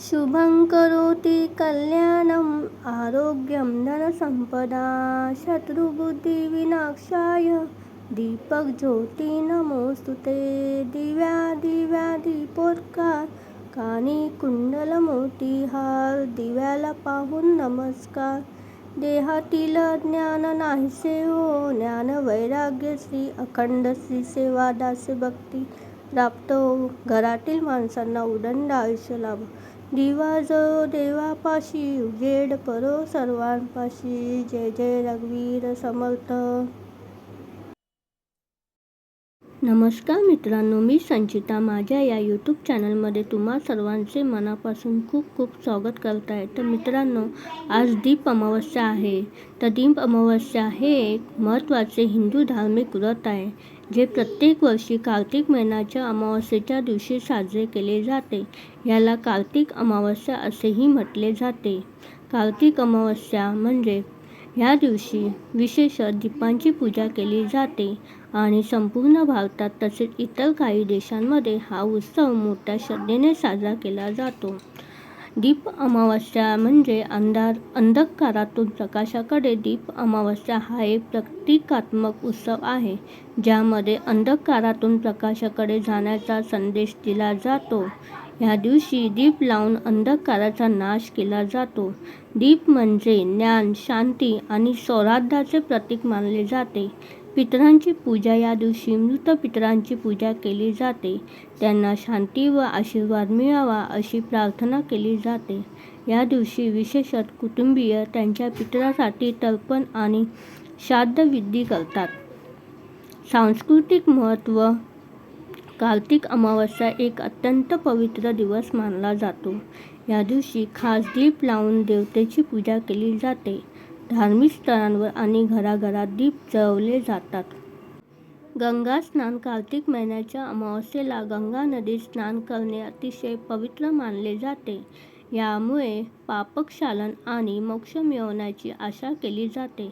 शुभं करोति कल्याणम् आरोग्यं धनसम्पदा शत्रुबुद्धिविनाक्षाय दीपज्योती नमोऽस्तु ते। दिव्या दिव्या दीपोत्कार। कानी कुंडल मोतीहार दिव्याला पाहून नमस्कार। देहातील ज्ञान नाहीसे हो। ज्ञान वैराग्य श्री अखंड श्री सेवा दास भक्ती प्राप्त हो। घरातील माणसांना उदंड आयुष्य लाभ। दिवा जो देवापाशी उजेड परो सर्वांपाशी. जय जय रघुवीर समर्थ. नमस्कार मित्रांनो मी संचिता माझ्या या यूट्यूब चॅनलमध्ये तुम्हा सर्वांचे मनापासून खूप खूप स्वागत करत आहे. तर मित्रांनो आज दीप अमावस्या आहे. तर दीप अमावस्या हे एक महत्त्वाचे हिंदू धार्मिक व्रत आहे. जे प्रत्येक वर्षी कार्तिक महिन्याच्या अमावस्येच्या दिवशी साजरे केले जाते याला कार्तिक अमावस्या असेही म्हटले जाते. कार्तिक अमावस्या म्हणजे ह्या दिवशी विशेष दीपांची पूजा केली जाते आणि संपूर्ण भारतात तसेच इतर काही देशांमध्ये हा उत्सव मोठ्या श्रद्धेने साजरा केला जातो. दीप अमावस्या म्हणजे अंधार अंधकारातून प्रकाशाकडे दीप अमावस्या हा एक प्रतिकात्मक उत्सव आहे ज्यामध्ये अंधकारातून प्रकाशाकडे जाण्याचा संदेश दिला जातो. ह्या दिवशी दीप लावून अंधकाराचा नाश केला जातो. दीप म्हणजे ज्ञान शांती आणि सौराध्याचे प्रतीक मानले जाते. पितरांची पूजा या दिवशी मृत पितरांची पूजा केली जाते. त्यांना शांती व आशीर्वाद मिळावा अशी प्रार्थना केली जाते. या दिवशी विशेषत कुटुंबीय त्यांच्या पितरासाठी तर्पण आणि श्राद्धविधी करतात. सांस्कृतिक महत्त्व कार्तिक अमावस्या एक अत्यंत पवित्र दिवस मानला जातो. या दिवशी खास दीप लावून देवतेची पूजा केली जाते. धार्मिक स्थळांवर आणि घराघरात दीप जळवले जातात. गंगा स्नान कार्तिक महिन्याच्या अमावस्येला गंगा नदीत स्नान करणे अतिशय पवित्र मानले जाते. यामुळे पापक्षालन आणि मोक्ष मिळवण्याची आशा केली जाते.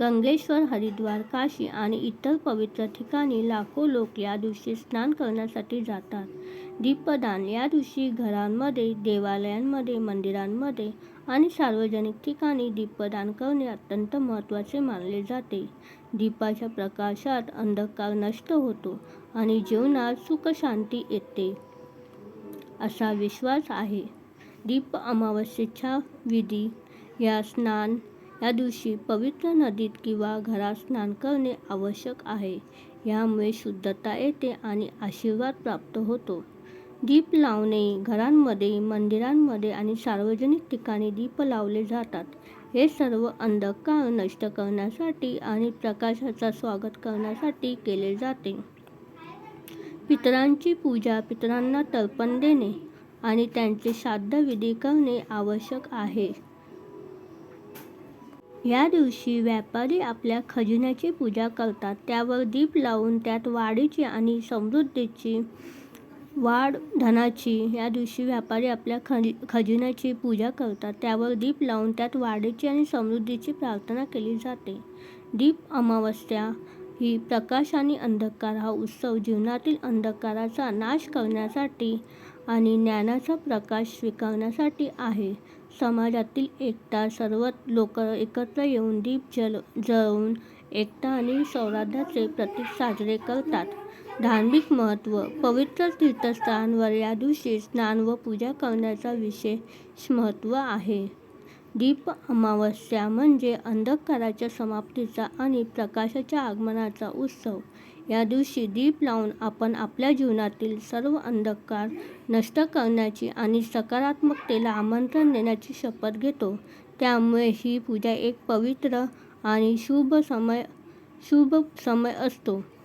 गंगेश्वर हरिद्वार काशी आणि इतर पवित्र ठिकाणी लाखो लोक या दिवशी स्नान करण्यासाठी जातात. दीपदान. या दिवशी घरांमध्ये देवालयांमध्ये मंदिरांमध्ये आणि सार्वजनिक ठिकाणी दीपदान करणे अत्यंत महत्त्वाचे मानले जाते. दीपाच्या प्रकाशात अंधकार नष्ट होतो आणि जीवनात सुखशांती येते असा विश्वास आहे. दीप अमावस्येच्या विधी या स्नान या दिवशी पवित्र नदीत किंवा घरात स्नान करणे आवश्यक आहे. यामुळे शुद्धता येते आणि आशीर्वाद प्राप्त होतो. दीप लावणे घरांमध्ये मंदिरांमध्ये आणि सार्वजनिक ठिकाणी दीप लावले जातात. हे सर्व अंधकार नष्ट करण्यासाठी आणि प्रकाशाचा स्वागत करण्यासाठी केले जाते. पितरांची पूजा पितरांना तर्पण देणे आणि त्यांचे श्राद्धविधी करणे आवश्यक आहे. या दिवशी व्यापारी आपल्या खजिन्याची पूजा करतात. त्यावर दीप लावून त्यात वाढीची आणि समृद्धीची वाढ धनाची या दिवशी व्यापारी आपल्या खजि खजिन्याची पूजा करतात. त्यावर दीप लावून त्यात वाढीची आणि समृद्धीची प्रार्थना केली जाते. दीप अमावस्या ही प्रकाश आणि अंधकार हा उत्सव जीवनातील अंधकाराचा नाश करण्यासाठी आणि ज्ञानाचा प्रकाश स्वीकारण्यासाठी आहे. समाजातील एकता सर्व लोक एकत्र येऊन दीप जल जळवून एकता आणि सौराध्याचे प्रतीक साजरे करतात. धार्मिक महत्त्व पवित्र तीर्थस्थानवर या दिवशी स्नान व पूजा करण्याचा विशेष महत्त्व आहे. दीप अमावस्या म्हणजे अंधकाराच्या समाप्तीचा आणि प्रकाशाच्या आगमनाचा उत्सव. या दिवशी दीप लावून आपण आपल्या जीवनातील सर्व अंधकार नष्ट करण्याची आणि सकारात्मकतेला आमंत्रण देण्याची शपथ घेतो. त्यामुळे ही पूजा एक पवित्र आणि शुभ समय शुभ समय असतो.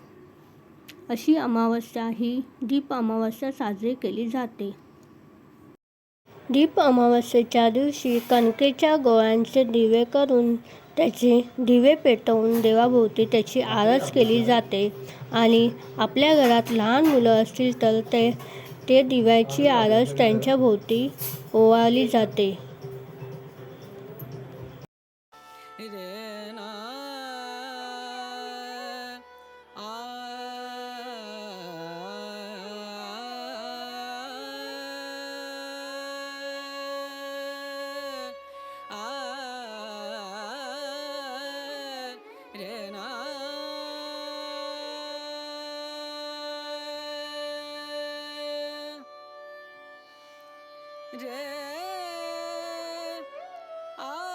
अशी अमावस्या ही दीप अमावस्या साजरी केली जाते. दीप अमावस्येच्या दिवशी कणकेच्या गोळ्यांचे दिवे करून त्याचे दिवे पेटवून देवाभोवती त्याची आरस केली जाते आणि आपल्या घरात लहान मुलं असतील तर ते ते दिव्याची आरस त्यांच्या भोवती ओवाळली जाते. रे आ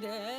Yeah.